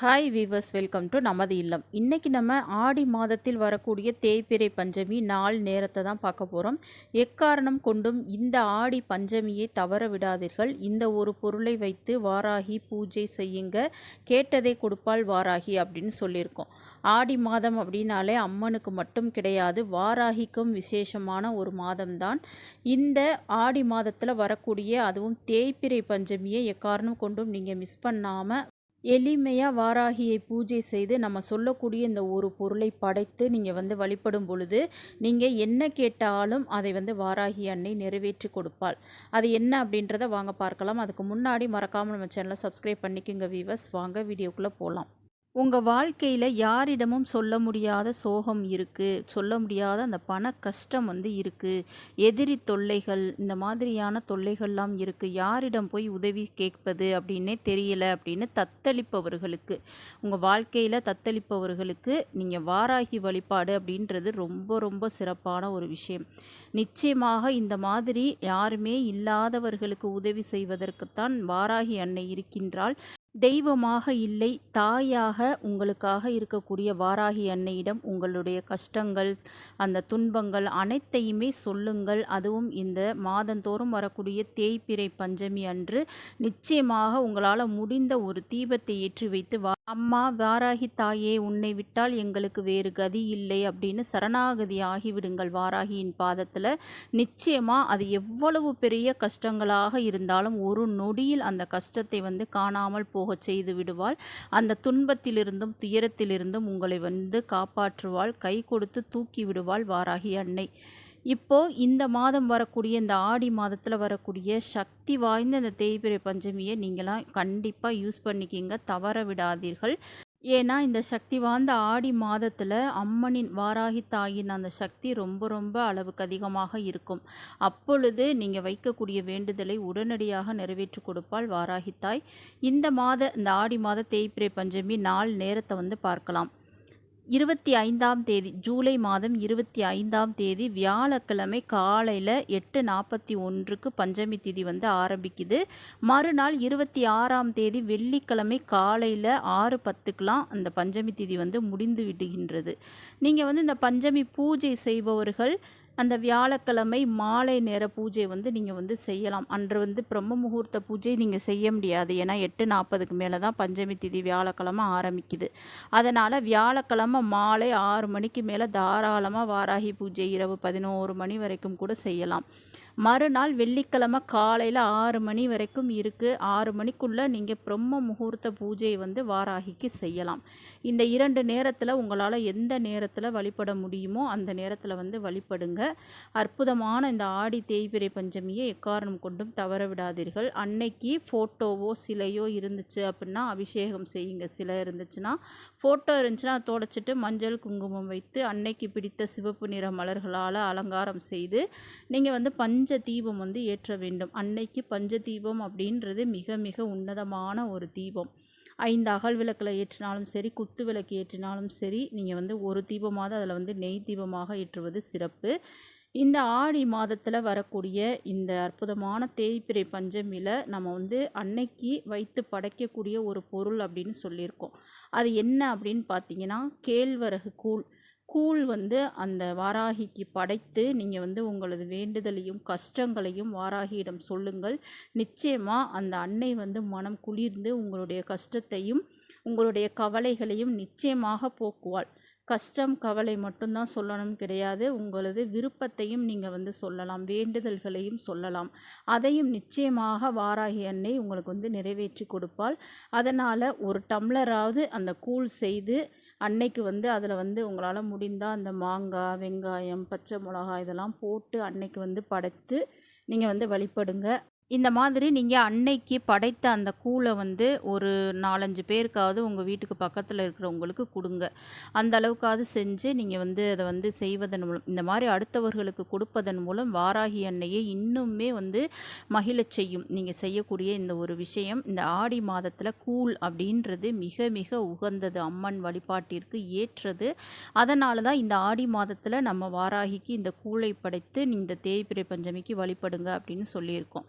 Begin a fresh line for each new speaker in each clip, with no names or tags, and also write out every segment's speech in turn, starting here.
Hi viewers welcome to நமது இல்லம். இன்றைக்கி நம்ம ஆடி மாதத்தில் வரக்கூடிய தேய்பிரை பஞ்சமி நாள் நேரத்தை தான் பார்க்க போகிறோம் எக்காரணம் கொண்டும் இந்த ஆடி பஞ்சமியை தவற விடாதீர்கள். இந்த ஒரு பொருளை வைத்து வாராகி பூஜை செய்யுங்க. கேட்டதை கொடுப்பால் வாராகி அப்படின்னு சொல்லியிருக்கோம். ஆடி மாதம் அப்படின்னாலே அம்மனுக்கு மட்டும் கிடையாது வாராகிக்கும் விசேஷமான ஒரு மாதம்தான் இந்த ஆடி மாதத்தில் வரக்கூடிய அதுவும் தேய்பிரை பஞ்சமியை எக்காரணம் கொண்டும் நீங்கள் மிஸ் பண்ணாமல் எளிமையாக வாராகியை பூஜை செய்து நம்ம சொல்லக்கூடிய இந்த ஒரு பொருளை படைத்து நீங்கள் வந்து வழிபடும் பொழுது நீங்கள் என்ன கேட்டாலும் அதை வந்து வாராகி அன்னை நிறைவேற்றி கொடுப்பாள். அது என்ன அப்படின்றத வாங்க பார்க்கலாம். அதுக்கு முன்னாடி மறக்காமல் நம்ம சேனலை சப்ஸ்கிரைப் பண்ணிக்கோங்க வீவர்ஸ் வாங்க வீடியோக்குள்ளே போகலாம் உங்கள் வாழ்க்கையில் யாரிடமும் சொல்ல முடியாத சோகம் இருக்குது சொல்ல முடியாத அந்த பண கஷ்டம் வந்து இருக்குது எதிரி தொல்லைகள் இந்த மாதிரியான தொல்லைகள்லாம் இருக்குது யாரிடம் போய் உதவி கேட்பது அப்படின்னே தெரியல அப்படின்னு தத்தளிப்பவர்களுக்கு உங்கள் வாழ்க்கையில் தத்தளிப்பவர்களுக்கு நீங்கள் வாராகி வழிபாடு அப்படின்றது ரொம்ப ரொம்ப சிறப்பான ஒரு விஷயம். நிச்சயமாக இந்த மாதிரி யாருமே இல்லாதவர்களுக்கு உதவி செய்வதற்குத்தான் வாராகி அன்னை இருக்கின்றால் தெய்வமாக இல்லை தாயாக உங்களுக்காக இருக்கக்கூடிய வாராகி அன்னையிடம் உங்களுடைய கஷ்டங்கள் அந்த துன்பங்கள் அனைத்தையுமே சொல்லுங்கள். அதுவும் இந்த மாதந்தோறும் வரக்கூடிய தேய்பிறை பஞ்சமி அன்று நிச்சயமாக உங்களால் முடிந்த ஒரு தீபத்தை ஏற்றி வைத்து வா அம்மா வாராகி தாயே உன்னை விட்டால் எங்களுக்கு வேறு கதி இல்லை அப்படின்னு சரணாகதி ஆகிவிடுங்கள் வாராகியின் பாதத்தில். நிச்சயமாக அது எவ்வளவு பெரிய கஷ்டங்களாக இருந்தாலும் ஒரு நொடியில் அந்த கஷ்டத்தை வந்து காணாமல் போகச் செய்து விடுவாள். அந்த துன்பத்திலிருந்தும் துயரத்திலிருந்தும் உங்களை வந்து காப்பாற்றுவாள். கை கொடுத்து தூக்கி விடுவாள் வாராகி அன்னை. இப்போது இந்த மாதம் வரக்கூடிய இந்த ஆடி மாதத்தில் வரக்கூடிய சக்தி வாய்ந்த இந்த தேய்பிரை பஞ்சமியை நீங்களாம் கண்டிப்பாக யூஸ் பண்ணிக்கிங்க. தவற விடாதீர்கள். ஏன்னா இந்த சக்தி வாய்ந்த ஆடி மாதத்தில் அம்மனின் வாராகி தாயின் அந்த சக்தி ரொம்ப ரொம்ப அளவுக்கு அதிகமாக இருக்கும். அப்பொழுது நீங்கள் வைக்கக்கூடிய வேண்டுதலை உடனடியாக நிறைவேற்றி கொடுப்பாள் வாராகி தாய். இந்த மாத இந்த ஆடி மாத தேய்பிரை பஞ்சமி நாள் நேரத்தை வந்து பார்க்கலாம். இருபத்தி ஐந்தாம் தேதி ஜூலை மாதம் இருபத்தி ஐந்தாம் தேதி வியாழக்கிழமை காலையில் எட்டு நாற்பத்தி ஒன்றுக்கு பஞ்சமி திதி வந்து ஆரம்பிக்குது. மறுநாள் இருபத்தி ஆறாம் தேதி வெள்ளிக்கிழமை காலையில் ஆறு பத்துக்கெலாம் அந்த பஞ்சமி திதி வந்து முடிந்து விடுகின்றது. நீங்கள் வந்து இந்த பஞ்சமி பூஜை செய்பவர்கள் அந்த வியாழக்கிழமை மாலை நேர பூஜை வந்து நீங்கள் வந்து செய்யலாம். அன்று வந்து பிரம்ம முகூர்த்த பூஜை நீங்கள் செய்ய முடியாது. ஏன்னா எட்டு நாற்பதுக்கு மேலே தான் பஞ்சமி திதி வியாழக்கிழமை ஆரம்பிக்குது. அதனால் வியாழக்கிழமை மாலை ஆறு மணிக்கு மேலே தாராளமாக வாராகி பூஜை இரவு பதினோரு மணி வரைக்கும் கூட செய்யலாம். மறுநாள் வெள்ளிக்கிழமை காலையில் ஆறு மணி வரைக்கும் இருக்குது ஆறு மணிக்குள்ளே நீங்கள் பிரம்ம முகூர்த்த பூஜை வந்து வாராகிக்கு செய்யலாம். இந்த இரண்டு நேரத்தில் உங்களால் எந்த நேரத்தில் வழிபட முடியுமோ அந்த நேரத்தில் வந்து வழிபடுங்க. அற்புதமான இந்த ஆடி தேய்பிரை பஞ்சமியை எக்காரணம் கொண்டும் தவற விடாதீர்கள். அன்னைக்கு ஃபோட்டோவோ சிலையோ இருந்துச்சு அப்படின்னா அபிஷேகம் செய்யுங்க. சிலை இருந்துச்சுன்னா ஃபோட்டோ இருந்துச்சுன்னா தொடச்சிட்டு மஞ்சள் குங்குமம் வைத்து அன்னைக்கு பிடித்த சிவப்பு நிற மலர்களால் அலங்காரம் செய்து நீங்கள் வந்து பஞ்ச பஞ்ச தீபம் வந்து ஏற்ற வேண்டும். அன்னைக்கு பஞ்ச தீபம் அப்படின்றது மிக மிக உன்னதமான ஒரு தீபம். ஐந்து அகல் விளக்கில் ஏற்றினாலும் சரி குத்து விளக்கு ஏற்றினாலும் சரி நீங்கள் வந்து ஒரு தீபமாவது அதில் வந்து நெய் தீபமாக ஏற்றுவது சிறப்பு. இந்த ஆடி மாதத்தில் வரக்கூடிய இந்த அற்புதமான தேய்பிரை பஞ்சமியில் நம்ம வந்து அன்னைக்கு வைத்து படைக்கக்கூடிய ஒரு பொருள் அப்படின்னு சொல்லியிருக்கோம். அது என்ன அப்படின்னு பார்த்தீங்கன்னா கேழ்வரகு கூழ். கூழ் வந்து அந்த வாராகிக்கு படைத்து நீங்கள் வந்து உங்களது வேண்டுதலையும் கஷ்டங்களையும் வாராகியிடம் சொல்லுங்கள். நிச்சயமாக அந்த அன்னை வந்து மனம் குளிர்ந்து உங்களுடைய கஷ்டத்தையும் உங்களுடைய கவலைகளையும் நிச்சயமாக போக்குவாள். கஷ்டம் கவலை மட்டும்தான் சொல்லணும் கிடையாது. உங்களது விருப்பத்தையும் நீங்கள் வந்து சொல்லலாம். வேண்டுதல்களையும் சொல்லலாம். அதையும் நிச்சயமாக வாராகி அன்னை உங்களுக்கு வந்து நிறைவேற்றி கொடுப்பாள். அதனால் ஒரு டம்ளராவது அந்த கூழ் செய்து அன்னைக்கு வந்து அதில் வந்து உங்களால் முடிந்தால் அந்த மாங்காய் வெங்காயம் பச்சை மிளகா இதெல்லாம் போட்டு அன்னைக்கு வந்து படைத்து நீங்கள் வந்து வழிபடுங்க. இந்த மாதிரி நீங்கள் அன்னைக்கு படைத்த அந்த கூழை வந்து ஒரு நாலஞ்சு பேருக்காவது உங்கள் வீட்டுக்கு பக்கத்தில் இருக்கிறவங்களுக்கு கொடுங்க. அந்த அளவுக்காவது செஞ்சு நீங்கள் வந்து அதை வந்து செய்வதன் மூலம் இந்த மாதிரி அடுத்தவர்களுக்கு கொடுப்பதன் மூலம் வாராகி அன்னையை இன்னுமே வந்து மகிழச் செய்யும். நீங்கள் செய்யக்கூடிய இந்த ஒரு விஷயம் இந்த ஆடி மாதத்தில் கூழ் அப்படின்றது மிக மிக உகந்தது. அம்மன் வழிபாட்டிற்கு ஏற்றது. அதனால தான் இந்த ஆடி மாதத்தில் நம்ம வாராகிக்கு இந்த கூழை படைத்து இந்த தேய்பிரை பஞ்சமிக்கு வழிபடுங்க அப்படின்னு சொல்லியிருக்கோம்.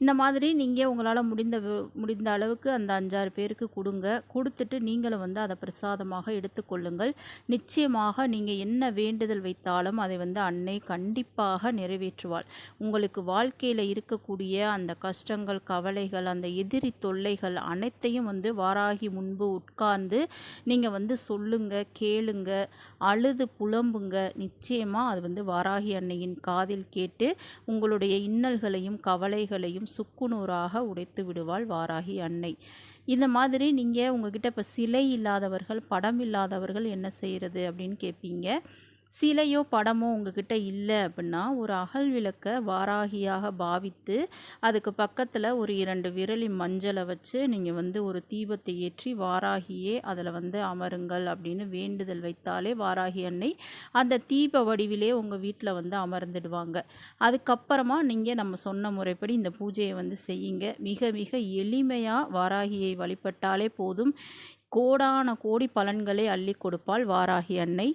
இந்த மாதிரி நீங்கள் உங்களால் முடிந்த முடிந்த அளவுக்கு அந்த அஞ்சாறு பேருக்கு கொடுங்க. கொடுத்துட்டு நீங்களும் வந்து அதை பிரசாதமாக எடுத்துக்கொள்ளுங்கள் நிச்சயமாக நீங்கள் என்ன வேண்டுதல் வைத்தாலும் அதை வந்து அன்னை கண்டிப்பாக நிறைவேற்றுவாள். உங்களுக்கு வாழ்க்கையில் இருக்கக்கூடிய அந்த கஷ்டங்கள் கவலைகள் அந்த எதிரி தொல்லைகள் அனைத்தையும் வந்து வாராகி முன்பு உட்கார்ந்து நீங்கள் வந்து சொல்லுங்க கேளுங்க அழுது புலம்புங்க. நிச்சயமாக அது வந்து வாராகி அன்னையின் காதில் கேட்டு உங்களுடைய இன்னல்களையும் கவலைகளையும் சுக்குநூறாக உடைத்து விடுவாள் வாராகி அன்னை. இந்த மாதிரி நீங்கள் உங்ககிட்ட இப்போ சிலை இல்லாதவர்கள் படம் இல்லாதவர்கள் என்ன செய்கிறது அப்படின்னு கேட்பீங்க சிலையோ படமோ உங்ககிட்ட இல்லை அப்படின்னா ஒரு அகல் விளக்கை வாராகியாக பாவித்து அதுக்கு பக்கத்தில் ஒரு இரண்டு விரலி மஞ்சளை வச்சு நீங்கள் வந்து ஒரு தீபத்தை ஏற்றி வாராகியே அதில் வந்து அமருங்கள் அப்படின்னு வேண்டுதல் வைத்தாலே வாராகி அன்னை அந்த தீப வடிவிலே உங்கள் வீட்டில் வந்து அமர்ந்துடுவாங்க. அதுக்கப்புறமா நீங்கள் நம்ம சொன்ன முறைப்படி இந்த பூஜையை வந்து செய்யுங்க. மிக மிக எளிமையாக வாராகியை வழிபட்டாலே போதும். கோடான கோடி பலன்களை அள்ளி கொடுப்பாள் வாராகி அன்னை.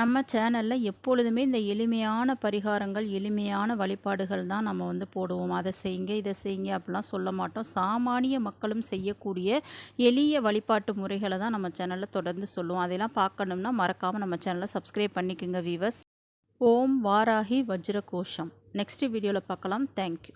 நம்ம சேனலில் எப்பொழுதுமே இந்த எளிமையான பரிகாரங்கள் எளிமையான வழிபாடுகள் தான் நம்ம வந்து போடுவோம். அதை செய்யுங்க இதை செய்யுங்க அப்படிலாம் சொல்ல மாட்டோம். சாமானிய மக்களும் செய்யக்கூடிய எளிய வழிபாட்டு முறைகளை தான் நம்ம சேனலில் தொடர்ந்து சொல்லுவோம். அதெல்லாம் பார்க்கணும்னா மறக்காமல் நம்ம சேனலை சப்ஸ்கிரைப் பண்ணிக்கோங்க வீவர்ஸ் ஓம் வாராகி வஜ்ர கோஷம் நெக்ஸ்ட் வீடியோவில் பார்க்கலாம். தேங்க்யூ